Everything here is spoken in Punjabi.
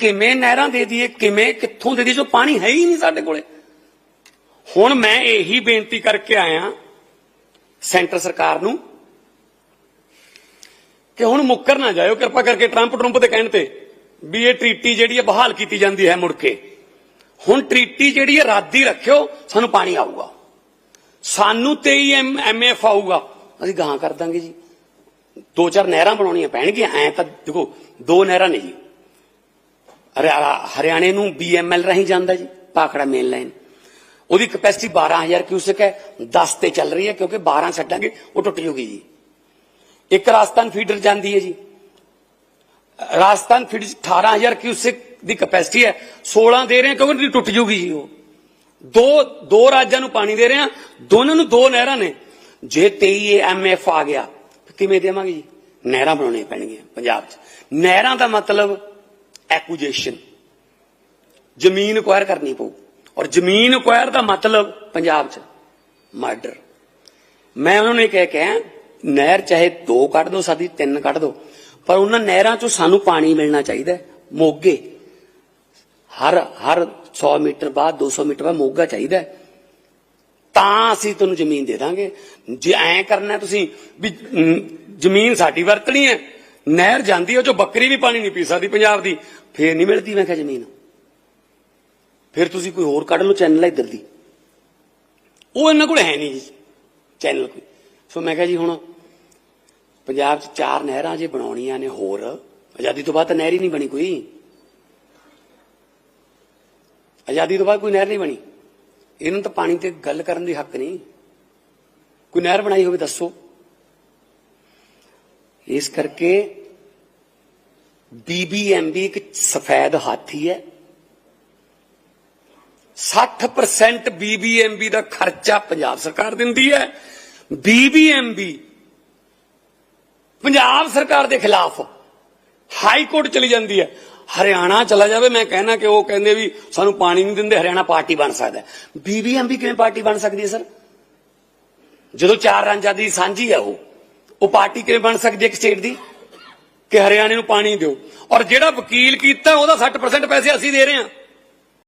ਕਿਵੇਂ ਨਹਿਰਾਂ ਦੇ ਦਈਏ, ਕਿਵੇਂ, ਕਿੱਥੋਂ ਦੇ ਦਈਏ, ਜੋ ਪਾਣੀ ਹੈ ਹੀ ਨਹੀਂ ਸਾਡੇ ਕੋਲੇ। ਹੁਣ ਮੈਂ ਇਹੀ ਬੇਨਤੀ ਕਰਕੇ ਆਇਆ ਸੈਂਟਰ ਸਰਕਾਰ ਨੂੰ ਕਿ ਹੁਣ ਮੁੱਕਰ ਨਾ ਜਾਇਓ, ਕਿਰਪਾ ਕਰਕੇ ਟਰੰਪ ਟਰੰਪ ਦੇ ਕਹਿਣ ਤੇ ਵੀ ਇਹ ਟ੍ਰੀਟੀ ਜਿਹੜੀ ਹੈ ਬਹਾਲ ਕੀਤੀ ਜਾਂਦੀ ਹੈ ਮੁੜ ਕੇ। ਹੁਣ ਟ੍ਰੀਟੀ ਜਿਹੜੀ ਹੈ ਰੱਦੀ ਰੱਖਿਓ, ਸਾਨੂੰ ਪਾਣੀ ਆਊਗਾ। ਸਾਨੂੰ 23 ਐਮਐਫ ਆਊਗਾ। ਅਸੀਂ ਗਾਂ ਕਰ ਦਾਂਗੇ ਜੀ। ਦੋ ਚਾਰ ਨਹਿਰਾਂ ਬਣਾਉਣੀਆਂ ਪੈਣਗੀਆਂ, ਐ ਤਾਂ ਦੇਖੋ, ਦੋ ਨਹਿਰਾਂ ਨੇ ਜੀ। ਹਰਿਆਣੇ ਨੂੰ ਬੀਐਮਐਲ ਰਾਹੀਂ ਜਾਂਦਾ ਜੀ, ਪਾਖੜਾ ਮੇਨ ਲਾਈਨ ਉਹਦੀ ਕਪੈਸਿਟੀ 12000 ਕਿਊਸਕ ਹੈ 10 ਤੇ ਚੱਲ ਰਹੀ ਹੈ, ਕਿਉਂਕਿ 12 ਛੱਡਾਂਗੇ, ਉਹ ਟੁੱਟ ਜੂਗੀ ਜੀ। ਇੱਕ ਰਾਜਸਥਾਨ ਫੀਡਰ ਜਾਂਦੀ ਹੈ ਜੀ। ਰਾਜਸਥਾਨ ਫੀਡਰ 'ਚ 18000 ਕਿਊਸਕ ਦੀ ਕਪੈਸਿਟੀ ਹੈ 16 ਦੇ ਰਹੇ ਕਿਉਂਕਿ ਟੁੱਟ ਜੂਗੀ ਜੀ ਉਹ। ਦੋ ਦੋ ਰਾਜਾਂ ਨੂੰ ਪਾਣੀ ਦੇ ਰਹੇ ਹਾਂ, ਦੋਨਾਂ ਨੂੰ ਦੋ ਨਹਿਰਾਂ ਨੇ। ਜੇ 23 ਐਮਐਫ ਆ ਗਿਆ ਕਿਵੇਂ ਦੇਵਾਂਗੇ ਜੀ? ਨਹਿਰਾਂ ਬਣਾਉਣੀਆਂ ਪੈਣਗੀਆਂ ਪੰਜਾਬ 'ਚ। ਨਹਿਰਾਂ ਦਾ ਮਤਲਬ ਐਕੁਜੀਸ਼ਨ ਜ਼ਮੀਨ ਅਕਵਾਇਰ ਕਰਨੀ ਪਊ। ਔਰ ਜ਼ਮੀਨ ਅਕਵਾਇਰ ਦਾ ਮਤਲਬ ਪੰਜਾਬ 'ਚ ਮਰਡਰ ਮੈਂ ਉਹਨਾਂ ਨੂੰ ਇਹ ਕਹਿ ਕੇ ਨਹਿਰ ਚਾਹੇ ਦੋ ਕੱਢ ਦੋ ਸਾਡੀ, ਤਿੰਨ ਕੱਢ ਦੋ, ਪਰ ਉਹਨਾਂ ਨਹਿਰਾਂ 'ਚੋਂ ਸਾਨੂੰ ਪਾਣੀ ਮਿਲਣਾ ਚਾਹੀਦਾ ਮੋਗੇ। ਹਰ ਹਰ 100 ਮੀਟਰ ਬਾਅਦ 200 ਮੀਟਰ ਬਾਅਦ ਮੋਗਾ ਚਾਹੀਦਾ ਤਾਂ ਅਸੀਂ ਤੁਹਾਨੂੰ ਜ਼ਮੀਨ ਦੇ ਦਾਂਗੇ। ਜੇ ਐਂ ਕਰਨਾ ਤੁਸੀਂ ਵੀ ਜ਼ਮੀਨ ਸਾਡੀ ਵਰਤਣੀ ਹੈ ਨਹਿਰ ਜਾਂਦੀ ਉਹ ਚੋਂ ਬੱਕਰੀ ਵੀ ਪਾਣੀ ਨਹੀਂ ਪੀ ਸਕਦੀ ਪੰਜਾਬ ਦੀ। ਫੇਰ ਨਹੀਂ ਮਿਲਦੀ, ਮੈਂ ਕਿਹਾ ਜ਼ਮੀਨ। ਫਿਰ ਤੁਸੀਂ ਕੋਈ ਹੋਰ ਕੱਢ ਲਓ ਚੈਨਲ ਇੱਧਰ ਦੀ। ਉਹ ਇਹਨਾਂ ਕੋਲ ਹੈ ਨਹੀਂ ਜੀ, ਚੈਨਲ ਕੋਈ। ਸੋ ਮੈਂ ਕਿਹਾ ਜੀ ਹੁਣ ਪੰਜਾਬ 'ਚ ਚਾਰ ਨਹਿਰਾਂ ਜੇ ਬਣਾਉਣੀਆਂ ਨੇ ਹੋਰ, ਆਜ਼ਾਦੀ ਤੋਂ ਬਾਅਦ ਤਾਂ ਨਹਿਰ ਹੀ ਨਹੀਂ ਬਣੀ ਕੋਈ। ਆਜ਼ਾਦੀ ਤੋਂ ਬਾਅਦ ਕੋਈ ਨਹਿਰ ਨਹੀਂ ਬਣੀ। ਇਹਨਾਂ ਤਾਂ ਪਾਣੀ ਤੇ ਗੱਲ ਕਰਨ ਦੀ ਹੱਕ ਨਹੀਂ। ਕੋਈ ਨਹਿਰ ਬਣਾਈ ਹੋਵੇ, ਦੱਸੋ। ਇਸ ਕਰਕੇ ਬੀਬੀਐਮਬੀ ਇੱਕ ਸਫੈਦ ਹਾਥੀ ਹੈ। 60% ਬੀਬੀਐਮਬੀ ਦਾ ਖਰਚਾ ਪੰਜਾਬ ਸਰਕਾਰ ਦਿੰਦੀ ਹੈ। ਬੀਬੀਐਮਬੀ ਪੰਜਾਬ ਸਰਕਾਰ ਦੇ ਖਿਲਾਫ ਹਾਈ ਕੋਰਟ ਚਲੀ ਜਾਂਦੀ ਹੈ। ਹਰਿਆਣਾ ਚਲਾ ਜਾਵੇ, ਮੈਂ ਕਹਿਣਾ ਕਿ ਉਹ ਕਹਿੰਦੇ ਵੀ ਸਾਨੂੰ ਪਾਣੀ ਨਹੀਂ ਦਿੰਦੇ, ਹਰਿਆਣਾ ਪਾਰਟੀ ਬਣ ਸਕਦਾ ਹੈ। ਬੀਬੀਐਮਬੀ ਕਿਵੇਂ ਪਾਰਟੀ ਬਣ ਸਕਦੀ ਹੈ, ਸਰ? ਜਦੋਂ ਚਾਰ ਰਾਂਝਾ ਦੀ ਸਾਂਝੀ ਹੈ ਉਹ। ਉਹ ਪਾਰਟੀ ਕਿਵੇਂ ਬਣ ਸਕਦੀ ਹੈ ਇੱਕ ਸਟੇਟ ਦੀ? ਕਿ ਹਰਿਆਣੇ ਨੂੰ ਪਾਣੀ ਦਿਓ। ਔਰ ਜਿਹੜਾ ਵਕੀਲ ਕੀਤਾ, ਉਹਦਾ 60% ਪੈਸੇ ਅਸੀਂ ਦੇ ਰਹੇ ਹਾਂ।